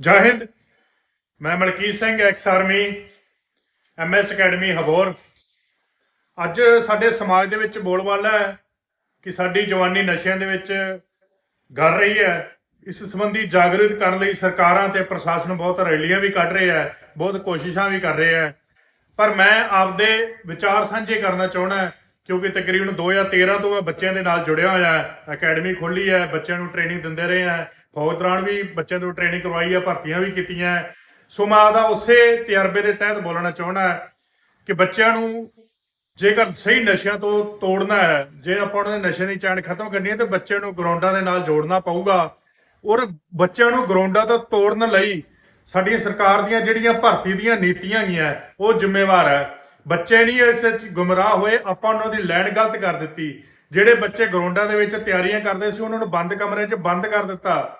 ਜੈ ਹਿੰਦ। ਮੈਂ Malkit Singh, ex army MS academy, ਹਬੋਰ। ਅੱਜ ਸਾਡੇ ਸਮਾਜ ਦੇ ਵਿੱਚ ਬੋਲਬਾਲਾ ਹੈ ਕਿ ਸਾਡੀ ਜਵਾਨੀ ਨਸ਼ਿਆਂ ਦੇ ਵਿੱਚ ਗੜ ਰਹੀ ਹੈ। ਇਸ ਸੰਬੰਧੀ ਜਾਗਰੂਕ ਕਰਨ ਲਈ ਸਰਕਾਰਾਂ ਤੇ ਪ੍ਰਸ਼ਾਸਨ ਬਹੁਤ ਰੈਲੀਆਂ ਵੀ ਕੱਢ ਰਿਹਾ ਹੈ, ਬਹੁਤ ਕੋਸ਼ਿਸ਼ਾਂ ਵੀ ਕਰ ਰਿਹਾ ਹੈ। ਪਰ ਮੈਂ ਆਪਦੇ ਵਿਚਾਰ ਸਾਂਝੇ ਕਰਨਾ ਚਾਹਣਾ ਕਿਉਂਕਿ ਤਕਰੀਬਨ 2013 ਤੋਂ ਮੈਂ ਬੱਚਿਆਂ ਦੇ ਨਾਲ ਜੁੜਿਆ ਹੋਇਆ ਹਾਂ। ਅਕੈਡਮੀ ਖੋਲੀ ਹੈ, ਬੱਚਿਆਂ ਨੂੰ ਟ੍ਰੇਨਿੰਗ ਦਿੰਦੇ ਰਹੇ ਹਾਂ। ਫੌਜ ਦੌਰਾਨ ਵੀ ਬੱਚਿਆਂ ਨੂੰ ਟ੍ਰੇਨਿੰਗ ਕਰਵਾਈ ਹੈ ਭਰਤੀਆਂ ਵੀ ਕੀਤੀਆਂ। ਸੋ ਮੈਂ ਆਪਦਾ ਉਸੇ ਤਜਰਬੇ ਦੇ ਤਹਿਤ ਬੋਲਣਾ ਚਾਹਣਾ ਕਿ ਬੱਚਿਆਂ ਨੂੰ ਜੇਕਰ ਸਹੀ ਨਸ਼ਿਆਂ ਤੋਂ ਤੋੜਨਾ ਹੈ, ਜੇ ਆਪਾਂ ਉਹਨਾਂ ਦੇ ਨਸ਼ੇ ਦੀ ਚਾਣ ਖਤਮ ਕਰਨੀ ਹੈ, ਤੇ ਬੱਚਿਆਂ ਨੂੰ ਗਰਾਊਂਡਾਂ ਦੇ ਨਾਲ ਜੋੜਨਾ ਪਊਗਾ। ਔਰ ਬੱਚਿਆਂ ਨੂੰ ਗਰਾਊਂਡਾਂ ਤੋਂ ਤੋੜਨ ਲਈ ਸਾਡੀਆਂ ਸਰਕਾਰ ਦੀਆਂ ਜਿਹੜੀਆਂ ਭਰਤੀ ਦੀਆਂ ਨੀਤੀਆਂ ਗਈਆਂ, ਉਹ ਜ਼ਿੰਮੇਵਾਰ ਹੈ। ਬੱਚੇ ਨਹੀਂ ਇਸ ਵਿੱਚ ਗੁੰਮਰਾਹ ਹੋਏ, ਆਪਾਂ ਉਹਨਾਂ ਦੀ ਲੈਣ ਗਲਤ ਕਰ ਦਿੱਤੀ। ਜਿਹੜੇ ਬੱਚੇ ਗਰਾਊਂਡਾਂ ਦੇ ਵਿੱਚ ਤਿਆਰੀਆਂ ਕਰਦੇ ਸੀ, ਉਹਨਾਂ ਨੂੰ ਬੰਦ ਕਮਰੇ 'ਚ ਬੰਦ ਕਰ ਦਿੱਤਾ।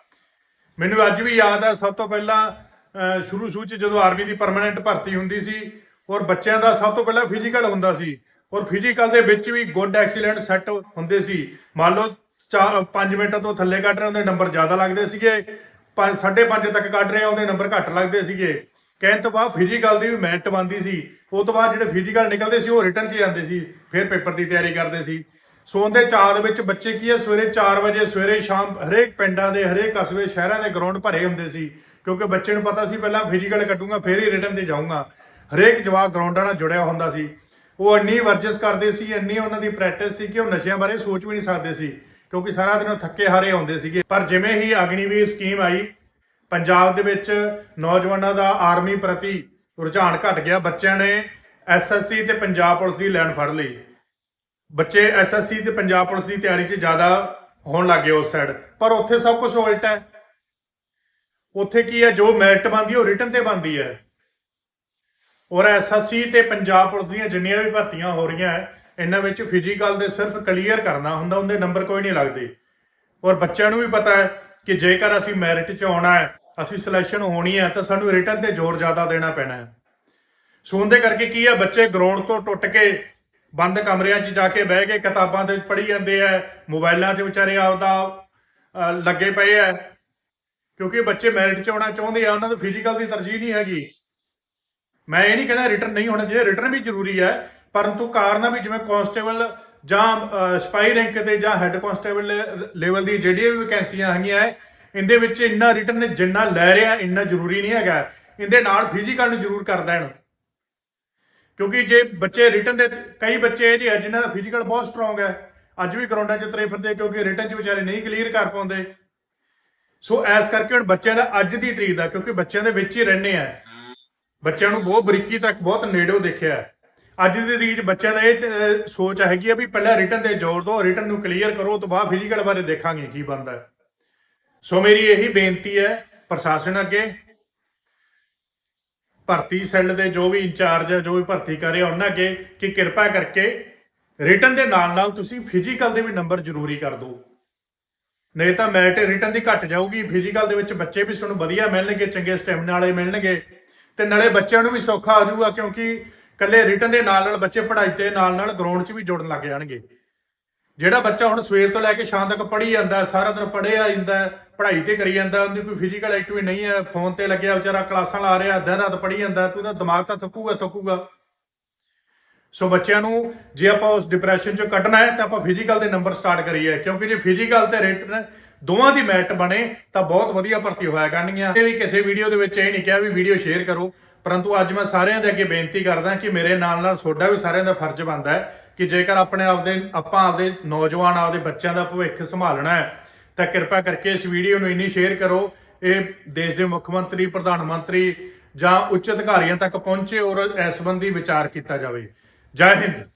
ਮੈਨੂੰ ਅੱਜ ਵੀ ਯਾਦ ਹੈ ਸਭ ਤੋਂ ਪਹਿਲਾਂ ਸ਼ੁਰੂ ਸ਼ੁਰੂ ਚ ਜਦੋਂ ਆਰਮੀ ਦੀ ਪਰਮਨੈਂਟ ਭਰਤੀ ਹੁੰਦੀ ਸੀ, ਔਰ ਬੱਚਿਆਂ ਦਾ ਸਭ ਤੋਂ ਪਹਿਲਾਂ ਫਿਜ਼ੀਕਲ ਹੁੰਦਾ ਸੀ, ਔਰ ਫਿਜ਼ੀਕਲ ਦੇ ਵਿੱਚ ਵੀ ਗੁੱਡ ਐਕਸੀਲੈਂਟ ਸੈੱਟ ਹੁੰਦੇ ਸੀ। ਮੰਨ ਲਓ 5 ਮਿੰਟਾਂ ਤੋਂ ਥੱਲੇ ਕੱਢ ਰਹੇ ਉਹਦੇ ਨੰਬਰ ਜ਼ਿਆਦਾ ਲੱਗਦੇ ਸੀਗੇ 5 5.5 ਤੱਕ ਕੱਢ ਰਹੇ ਉਹਦੇ ਨੰਬਰ ਘੱਟ ਲੱਗਦੇ ਸੀਗੇ। ਕਹਿਣ ਤੋਂ ਬਾਅਦ ਫਿਜ਼ੀਕਲ ਦੀ ਵੀ ਮੈਰਿਟ ਬਣਦੀ ਸੀ। ਉਸ ਤੋਂ ਬਾਅਦ ਜਿਹੜੇ ਫਿਜ਼ੀਕਲ ਨਿਕਲਦੇ ਸੀ, ਉਹ ਰਿਟਰਨ 'ਚ ਜਾਂਦੇ ਸੀ, ਫਿਰ ਪੇਪਰ ਦੀ ਤਿਆਰੀ ਕਰਦੇ ਸੀ। ਸੌਣ ਦੇ ਚਾਅ ਦੇ ਵਿੱਚ ਬੱਚੇ ਕੀ ਹੈ? ਸਵੇਰੇ 4 ਵਜੇ, ਸਵੇਰੇ ਸ਼ਾਮ ਹਰੇਕ ਪਿੰਡਾਂ ਦੇ, ਹਰੇਕ ਕਸਬੇ, ਸ਼ਹਿਰਾਂ ਦੇ ਗਰਾਊਂਡ ਭਰੇ ਹੁੰਦੇ ਸੀ। ਕਿਉਂਕਿ ਬੱਚੇ ਨੂੰ ਪਤਾ ਸੀ, ਪਹਿਲਾਂ ਫਿਜ਼ੀਕਲ ਕੱਢੂਗਾ, ਫਿਰ ਹੀ ਰਿਟਰਨ ਤੇ ਜਾਊਂਗਾ। ਹਰੇਕ ਜਵਾਕ ਗਰਾਊਂਡਾਂ ਨਾਲ ਜੁੜਿਆ ਹੁੰਦਾ ਸੀ। ਉਹ ਇੰਨੀ ਵਰਜਿਸ਼ ਕਰਦੇ ਸੀ, ਇੰਨੀ ਉਹਨਾਂ ਦੀ ਪ੍ਰੈਕਟਿਸ ਸੀ ਕਿ ਉਹ ਨਸ਼ਿਆਂ ਬਾਰੇ ਸੋਚ ਵੀ ਨਹੀਂ ਸਕਦੇ ਸੀ। ਕਿਉਂਕਿ ਸਾਰਾ ਦਿਨ ਉਹ ਥੱਕੇ ਹਾਰੇ ਆਉਂਦੇ ਸੀਗੇ। ਪਰ ਜਿਵੇਂ ਹੀ ਅਗਨੀਵੀਰ ਸਕੀਮ ਆਈ, ਪੰਜਾਬ ਦੇ ਵਿੱਚ ਨੌਜਵਾਨਾਂ ਦਾ ਆਰਮੀ ਪ੍ਰਤੀ ਰੁਝਾਨ ਘਟ ਗਿਆ। ਬੱਚਿਆਂ ਨੇ ਐਸਐਸਸੀ ਤੇ ਪੰਜਾਬ ਪੁਲਿਸ ਦੀ ਲਾਈਨ ਫੜ ਲਈ। ਬੱਚੇ ਐਸਐਸਸੀ ਤੇ ਪੰਜਾਬ ਪੁਲਿਸ ਦੀ ਤਿਆਰੀ 'ਚ ਜ਼ਿਆਦਾ ਹੋਣ ਲੱਗੇ ਉਸ ਸਾਈਡ ਪਰ ਉੱਥੇ ਸਭ ਕੁਝ ਉਲਟ ਹੈ। ਉੱਥੇ ਕੀ ਹੈ? ਜੋ ਮੈਰਿਟ ਬਣਦੀ ਉਹ ਰਿਟਨ ਤੇ ਬਣਦੀ ਹੈ। ਔਰ ਐਸਐਸਸੀ ਤੇ ਪੰਜਾਬ ਪੁਲਿਸ ਦੀਆਂ ਜਿੰਨੀਆਂ ਵੀ ਭਰਤੀਆਂ ਹੋ ਰਹੀਆਂ ਹੈ ਇਹਨਾਂ ਵਿੱਚ ਫਿਜ਼ੀਕਲ ਦੇ ਸਿਰਫ ਕਲੀਅਰ ਕਰਨਾ ਹੁੰਦਾ, ਉਹਦੇ ਨੰਬਰ ਕੋਈ ਨਹੀਂ ਲੱਗਦੇ। ਔਰ ਬੱਚਿਆਂ ਨੂੰ ਵੀ ਪਤਾ ਹੈ ਕਿ ਜੇਕਰ ਅਸੀਂ ਮੈਰਿਟ 'ਚ ਆਉਣਾ ਹੈ, ਅਸੀਂ ਸਿਲੈਕਸ਼ਨ ਹੋਣੀ ਹੈ, ਤਾਂ ਸਾਨੂੰ ਰਿਟਨ ਤੇ ਜ਼ੋਰ ਜ਼ਿਆਦਾ ਦੇਣਾ ਪੈਣਾ ਹੈ। ਸੋ ਉਹਦੇ ਕਰਕੇ ਕੀ ਹੈ? ਬੱਚੇ ਗਰਾਊਂਡ ਤੋਂ ਟੁੱਟ ਕੇ ਬੰਦ ਕਮਰਿਆਂ 'ਚ ਜਾ ਕੇ ਬਹਿ ਕੇ ਕਿਤਾਬਾਂ ਦੇ ਪੜ੍ਹੀ ਜਾਂਦੇ ਆ ਮੋਬਾਈਲਾਂ 'ਤੇ ਵਿਚਾਰੇ ਆਪਦਾ ਲੱਗੇ ਪਏ ਆ। ਕਿਉਂਕਿ ਬੱਚੇ ਮੈਰਿਟ 'ਚ ਆਉਣਾ ਚਾਹੁੰਦੇ ਆ, ਉਹਨਾਂ ਨੂੰ ਫਿਜ਼ੀਕਲ ਦੀ ਤਰਜੀਹ ਨਹੀਂ ਹੈਗੀ। ਮੈਂ ਇਹ ਨਹੀਂ ਕਹਿੰਦਾ ਰਿਟਰਨ ਨਹੀਂ ਹੋਣਾ ਚਾਹੀਦਾ ਰਿਟਰਨ ਵੀ ਜ਼ਰੂਰੀ ਹੈ ਪਰੰਤੂ ਕਾਰਨ ਵੀ ਜਿਵੇਂ ਕਾਂਸਟੇਬਲ ਜਾਂ ਸਪਾਈ ਰੈਂਕ ਤੇ ਜਾਂ ਹੈੱਡ ਕਾਂਸਟੇਬਲ ਲੈਵਲ ਦੀ ਜਿਹੜੀਆਂ ਵੀ ਵੈਕੈਂਸੀਆਂ ਹੈਗੀਆਂ ਹੈ ਇਹਦੇ ਵਿੱਚ ਇੰਨਾ ਰਿਟਰਨ ਜਿੰਨਾ ਲੈ ਰਿਹਾ, ਇੰਨਾ ਜ਼ਰੂਰੀ ਨਹੀਂ ਹੈਗਾ। ਇਹਦੇ ਨਾਲ ਫਿਜ਼ੀਕਲ ਨੂੰ ਜ਼ਰੂਰ ਕਰ ਦੇਣ ਕਿਉਂਕਿ ਜੇ ਬੱਚੇ ਰਿਟਨ ਦੇ, ਕਈ ਬੱਚੇ ਇਹ ਜਿਹੇ ਆ ਜਿਨ੍ਹਾਂ ਦਾ ਫਿਜ਼ੀਕਲ ਬਹੁਤ ਸਟਰੋਂਗ ਹੈ। ਅੱਜ ਵੀ ਗਰਾਊਂਡਾਂ 'ਚ ਤੁਰੇ ਫਿਰਦੇ ਕਿਉਂਕਿ ਰਿਟਨ 'ਚ ਵਿਚਾਰੇ ਨਹੀਂ ਕਲੀਅਰ ਕਰ ਪਾਉਂਦੇ। ਸੋ ਐਸ ਕਰਕੇ ਹੁਣ ਬੱਚਿਆਂ ਦਾ ਅੱਜ ਦੀ ਤਰੀਕ ਦਾ, ਕਿਉਂਕਿ ਬੱਚਿਆਂ ਦੇ ਵਿੱਚ ਹੀ ਰਹਿੰਦੇ ਆ। ਬੱਚਿਆਂ ਨੂੰ ਬਹੁਤ ਬਰੀਕੀ ਤੱਕ ਬਹੁਤ ਨੇੜੋਂ ਦੇਖਿਆ। ਅੱਜ ਦੀ ਤਰੀਕ 'ਚ ਬੱਚਿਆਂ ਦਾ ਇਹ ਸੋਚ ਹੈਗੀ ਆ ਵੀ ਪਹਿਲਾਂ ਰਿਟਨ ਤੇ ਜ਼ੋਰ ਦਿਓ ਰਿਟਨ ਨੂੰ ਕਲੀਅਰ ਕਰੋ ਤੋਂ ਬਾਅਦ ਫਿਜ਼ੀਕਲ ਬਾਰੇ ਦੇਖਾਂਗੇ ਕੀ ਬਣਦਾ। ਸੋ ਮੇਰੀ ਇਹੀ ਬੇਨਤੀ ਹੈ ਪ੍ਰਸ਼ਾਸਨ ਅੱਗੇ ਭਰਤੀ ਸੈੱਲ ਦੇ ਜੋ ਵੀ ਇੰਚਾਰਜ ਹੈ ਜੋ ਵੀ ਭਰਤੀ ਕਰ ਰਿਹਾ ਉਹਨਾਂ ਅੱਗੇ ਕਿ ਕਿਰਪਾ ਕਰਕੇ ਰਿਟਨ ਦੇ ਨਾਲ ਨਾਲ ਤੁਸੀਂ ਫਿਜ਼ੀਕਲ ਦੇ ਵੀ ਨੰਬਰ ਜ਼ਰੂਰੀ ਕਰ ਦਿਓ। ਨਹੀਂ ਤਾਂ ਮੈਰਿਟ ਰਿਟਨ ਦੀ ਘਟ ਜਾਊਗੀ ਫਿਜ਼ੀਕਲ ਦੇ ਵਿੱਚ ਬੱਚੇ ਵੀ ਤੁਹਾਨੂੰ ਵਧੀਆ ਮਿਲਣਗੇ, ਚੰਗੇ ਸਟੈਮਿਨਾ ਵਾਲੇ ਮਿਲਣਗੇ, ਤੇ ਨਾਲੇ ਬੱਚਿਆਂ ਨੂੰ ਵੀ ਸੌਖਾ ਆ ਜਾਊਗਾ ਕਿਉਂਕਿ ਕੱਲੇ ਰਿਟਨ ਦੇ ਨਾਲ ਨਾਲ ਬੱਚੇ ਪੜ੍ਹਾਈ ਤੇ ਨਾਲ ਨਾਲ ਗਰਾਊਂਡ 'ਚ ਵੀ ਜੁੜਨ ਲੱਗ ਜਾਣਗੇ। ਜਿਹੜਾ ਬੱਚਾ ਹੁਣ ਸਵੇਰ ਤੋਂ ਲੈ ਕੇ ਸ਼ਾਮ ਤੱਕ ਪੜ੍ਹੀ ਜਾਂਦਾ, ਸਾਰਾ ਦਿਨ ਪੜ੍ਹਿਆ ਜਾਂਦਾ, ਪੜ੍ਹਾਈ ਤੇ ਕਰੀ ਜਾਂਦਾ, ਉਹਦੀ ਕੋਈ ਫਿਜ਼ੀਕਲ ਐਕਟੀਵਿਟੀ ਨਹੀਂ ਹੈ ਫੋਨ ਤੇ ਲੱਗਿਆ, ਵਿਚਾਰਾ ਕਲਾਸਾਂ ਲਾ ਰਿਹਾ, ਦਿਨ ਰਾਤ ਪੜ੍ਹੀ ਜਾਂਦਾ, ਤੇ ਉਹਦਾ ਦਿਮਾਗ ਤਾਂ ਥੱਕੂਗਾ ਥੱਕੂਗਾ। ਸੋ ਬੱਚਿਆਂ ਨੂੰ ਜੇ ਆਪਾਂ ਉਸ ਡਿਪਰੈਸ਼ਨ ਚੋਂ ਕੱਢਣਾ ਹੈ, ਤਾਂ ਆਪਾਂ ਫਿਜ਼ੀਕਲ ਦੇ ਨੰਬਰ ਸਟਾਰਟ ਕਰੀਏ, ਕਿਉਂਕਿ ਜੇ ਫਿਜ਼ੀਕਲ ਤੇ ਰਿਟਨ ਦੋਵਾਂ ਦੀ ਮੈਟ ਬਣੇ, ਤਾਂ ਬਹੁਤ ਵਧੀਆ ਭਰਤੀ ਹੋਇਆ ਕਰਨਗੀਆਂ। ਇਹ ਵੀ ਕਿਸੇ ਵੀਡੀਓ ਦੇ ਵਿੱਚ ਇਹ ਨਹੀਂ ਕਿਹਾ ਵੀ ਵੀਡੀਓ ਸ਼ੇਅਰ ਕਰੋ। ਪਰੰਤੂ ਅੱਜ ਮੈਂ ਸਾਰਿਆਂ ਦੇ ਅੱਗੇ ਬੇਨਤੀ ਕਰਦਾ ਕਿ ਮੇਰੇ ਨਾਲ ਨਾਲ ਤੁਹਾਡਾ ਵੀ ਸਾਰਿਆਂ ਦਾ ਫਰਜ਼ ਬਣਦਾ ਹੈ ਕਿ ਜੇਕਰ ਆਪਣੇ ਆਪਦੇ, ਆਪਾਂ ਆਪਦੇ ਨੌਜਵਾਨ, ਆਪਦੇ ਬੱਚਿਆਂ ਦਾ ਭਵਿੱਖ ਸੰਭਾਲਣਾ ਹੈ, ਤਾਂ ਕਿਰਪਾ ਕਰਕੇ ਇਸ ਵੀਡੀਓ ਨੂੰ ਇੰਨੀ ਸ਼ੇਅਰ ਕਰੋ, ਇਹ ਦੇਸ਼ ਦੇ ਮੁੱਖ ਮੰਤਰੀ, ਪ੍ਰਧਾਨ ਮੰਤਰੀ ਜਾਂ ਉੱਚ ਅਧਿਕਾਰੀਆਂ ਤੱਕ ਪਹੁੰਚੇ ਔਰ ਇਸ ਸੰਬੰਧੀ ਵਿਚਾਰ ਕੀਤਾ ਜਾਵੇ। ਜੈ ਹਿੰਦ।